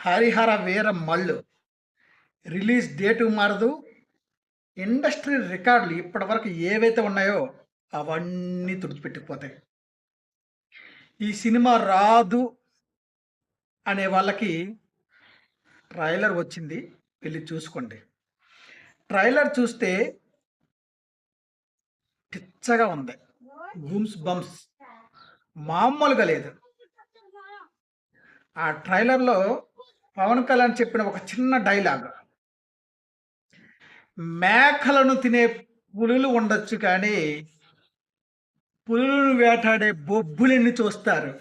Harihara Veera Mallu release date మారదు. Industry రికార్డులు ఇప్పటివరకు ఏవైతే ఉన్నాయో అవన్నీ తుడిచిపెట్టుకుపోతాయి. ఈ సినిమా రాదు అనే వాళ్ళకి ట్రైలర్ వచ్చింది. వెళ్ళి చూసుకోండి. ట్రైలర్ చూస్తే పిచ్చగా ఉంది. Goose bumps. మామూలుగా లేదు. ఆ ట్రైలర్లో పవన్ కళ్యాణ్ చెప్పిన ఒక చిన్న డైలాగ్. మేకలను తినే పులులు ఉండొచ్చు కానీ పులులను వేటాడే బొబ్బులెన్ని చూస్తారు?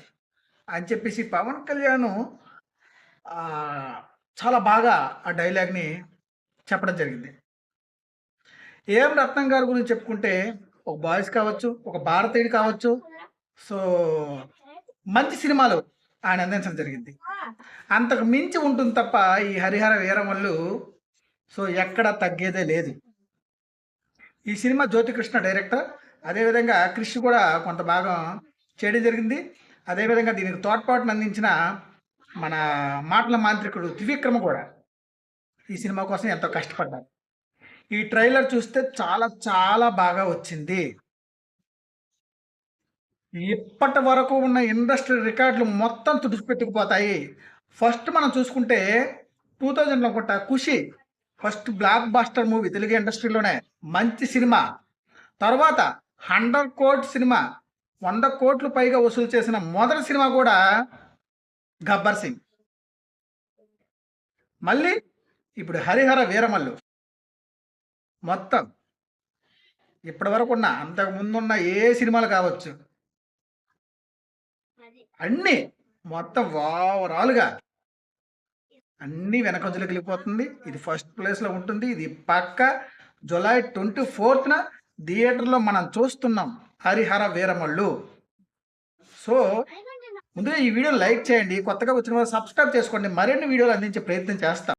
అని చెప్పేసి పవన్ కళ్యాణ్ చాలా బాగా ఆ డైలాగ్ని చెప్పడం జరిగింది. ఏం రత్నం గారి గురించి చెప్పుకుంటే ఒక బాయ్స్ కావచ్చు ఒక భారతీయుడు కావచ్చు సో మంచి సినిమాలు ఆయన అందించడం జరిగింది. అంతకు మించి ఉంటుంది తప్ప ఈ హరిహర వీరమల్లు సో ఎక్కడ తగ్గేదే లేదు. ఈ సినిమా జ్యోతికృష్ణ డైరెక్టర్ అదేవిధంగా క్రిష్ కూడా కొంత భాగం చేయడం జరిగింది. అదేవిధంగా దీనికి తోడ్పాటును అందించిన మన మాటల మాంత్రికుడు త్రివిక్రమ కూడా ఈ సినిమా కోసం ఎంతో కష్టపడ్డారు. ఈ ట్రైలర్ చూస్తే చాలా చాలా బాగా వచ్చింది. ఇప్పటి వరకు ఉన్న ఇండస్ట్రీ రికార్డులు మొత్తం తుడిచిపెట్టుకుపోతాయి. ఫస్ట్ మనం చూసుకుంటే టూ థౌజండ్లో అనుకుంటా Kushi first blockbuster movie Telugu ఇండస్ట్రీలోనే మంచి సినిమా. తర్వాత హండ్రెడ్ కోట్ సినిమా వంద కోట్లు పైగా వసూలు చేసిన మొదటి సినిమా కూడా గబ్బర్ సింగ్. మళ్ళీ ఇప్పుడు హరిహర వీరమల్లు. మొత్తం. ఇప్పటి వరకు ఉన్న అంతకు ముందున్న ఏ సినిమాలు కావచ్చు అన్నీ మొత్తం ఓవరాల్గా అన్నీ వెనకంజలోకి వెళ్ళిపోతుంది ఇది ఫస్ట్ ప్లేస్లో ఉంటుంది. ఇది పక్క జులై ట్వంటీ ఫోర్త్న థియేటర్లో మనం చూస్తున్నాం హరిహర వీరమల్లు. సో ముందుగా ఈ వీడియో లైక్ చేయండి. కొత్తగా వచ్చిన వారు సబ్స్క్రైబ్ చేసుకోండి. మరిన్ని వీడియోలు అందించే ప్రయత్నం చేస్తాం.